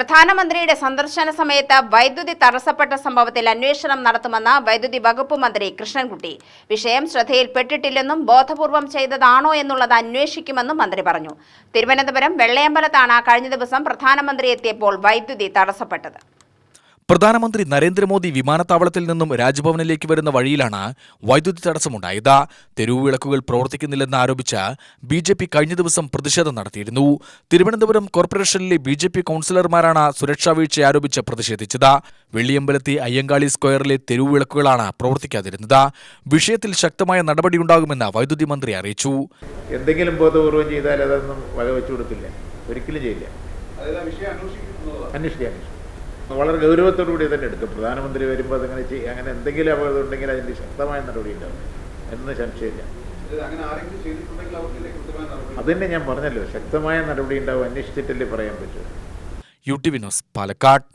പ്രധാനമന്ത്രിയുടെ സന്ദർശന സമയത്ത് വൈദ്യുതി തടസ്സപ്പെട്ട സംഭവത്തിൽ അന്വേഷണം നടത്തുമെന്ന് വൈദ്യുതി വകുപ്പ് മന്ത്രി കൃഷ്ണൻകുട്ടി. വിഷയം ശ്രദ്ധയിൽപ്പെട്ടിട്ടില്ലെന്നും ബോധപൂർവം ചെയ്തതാണോ എന്നുള്ളത് അന്വേഷിക്കുമെന്നും മന്ത്രി പറഞ്ഞു. തിരുവനന്തപുരം വെള്ളയമ്പലത്താണ് കഴിഞ്ഞ ദിവസം പ്രധാനമന്ത്രി എത്തിയപ്പോൾ വൈദ്യുതി തടസ്സപ്പെട്ടത്. പ്രധാനമന്ത്രി നരേന്ദ്രമോദി വിമാനത്താവളത്തിൽ നിന്നും രാജ്ഭവനിലേക്ക് വരുന്ന വഴിയിലാണ് വൈദ്യുതി തടസ്സമുണ്ടായത്. തെരുവുവിളക്കുകൾ പ്രവർത്തിക്കുന്നില്ലെന്ന് ആരോപിച്ച് ബി ജെ പി കഴിഞ്ഞ ദിവസം പ്രതിഷേധം നടത്തിയിരുന്നു. തിരുവനന്തപുരം കോർപ്പറേഷനിലെ ബി ജെ പി കൗൺസിലർമാരാണ് സുരക്ഷാ വീഴ്ച ആരോപിച്ച് പ്രതിഷേധിച്ചത്. വെള്ളിയമ്പലത്തെ അയ്യങ്കാളി സ്ക്വയറിലെ തെരുവുവിളക്കുകളാണ് പ്രവർത്തിക്കാതിരുന്നത്. വിഷയത്തിൽ ശക്തമായ നടപടിയുണ്ടാകുമെന്ന് വൈദ്യുതി മന്ത്രി അറിയിച്ചു. എന്തെങ്കിലും ബോധപൂർവം ചെയ്താൽ അതൊന്നും വകവെച്ചു കൊടുക്കില്ല ഒരിക്കലും ചെയ്യില്ല. അന്വേഷിക്കാം അന്വേഷിക്കാം. വളരെ ഗൗരവത്തോടു കൂടി തന്നെ എടുക്കും പ്രധാനമന്ത്രി വരുമ്പോൾ അതങ്ങനെ ചെയ്യും അങ്ങനെ എന്തെങ്കിലും അപകടം ഉണ്ടെങ്കിൽ അതിന്റെ ശക്തമായ നടപടി ഉണ്ടാവും എന്ന് സംശയമില്ല. അതന്നെ ഞാൻ പറഞ്ഞല്ലോ ശക്തമായ നടപടി ഉണ്ടാവും അന്വേഷിച്ചിട്ടല്ലേ പറയാൻ പറ്റൂ. യു ടി വിനോസ് പാലക്കാട്.